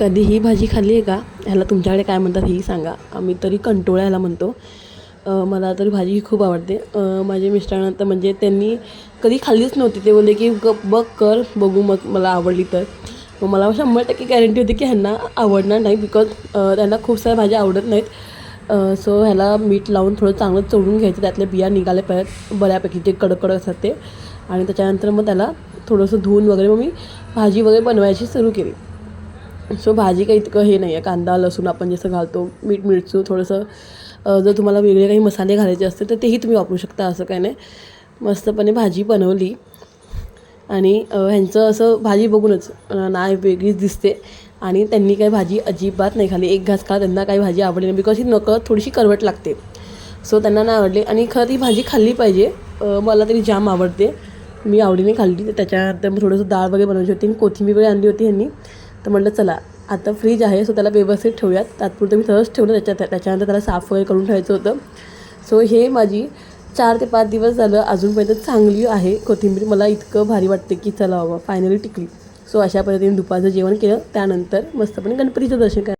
कधी ही भाजी खाल्ली आहे का? ह्याला तुमच्याकडे काय म्हणतात ही सांगा. आम्ही तरी कंटोळा ह्याला म्हणतो. मला तरी भाजी ही खूप आवडते. माझ्या माझे मिस्टरांना तर म्हणजे त्यांनी कधी खाल्लीच नव्हती. ते बोलले की ग बघ कर बघू मग मला आवडली तर. मग मला शंभर टक्के गॅरंटी होती की ह्यांना आवडणार नाही बिकॉज त्यांना खूप साऱ्या भाज्या आवडत नाहीत. सो ह्याला मीठ लावून थोडं चांगलं चोळून घ्यायचं. त्यातल्या बिया निघाले पाहिजेत बऱ्यापैकी ते कडक कडक असतात ते. आणि त्याच्यानंतर मग त्याला थोडंसं धुवून वगैरे मग मी भाजी वगैरे बनवायची सुरू केली. सो भाजी काही इतकं हे नाही आहे कांदा लसूण आपण जसं घालतो मीठ मिरचू थोडंसं जर तुम्हाला वेगळे काही मसाले घालायचे असतील तर तेही तुम्ही वापरू शकता असं काही नाही. मस्तपणे भाजी बनवली. आणि ह्यांचं असं भाजी बघूनच नाही वेगळीच दिसते. आणि त्यांनी काही भाजी अजिबात नाही खाल्ली. एक घास खा त्यांना काही भाजी आवडली नाही. बिकॉज ही नकळत थोडीशी करवट लागते. सो त्यांना नाही आवडली. आणि खरं ती भाजी खाल्ली पाहिजे. मला तरी जाम आवडते. मी आवडीने खाल्ली. त्याच्यानंतर मग थोडंसं डाळ वगैरे बनवायची होती. आणि कोथिंबीर वगैरे आणली होती ह्यांनी. तर म्हटलं चला आता फ्रीज आहे सो त्याला व्यवस्थित ठेवूयात. तात्पुरतं मी तसंच ठेवलं त्याच्यात त्याच्यानंतर त्याला साफ वगैरे करून ठेवायचं होतं. सो हे माझी चार ते पाच दिवस झालं अजूनपर्यंत चांगली आहे कोथिंबीर. मला इतकं भारी वाटते की चला बाबा फायनली टिकली. सो अशा पद्धतीने दुपारचं जेवण केलं. त्यानंतर मस्तपणे गणपतीचं दर्शन करा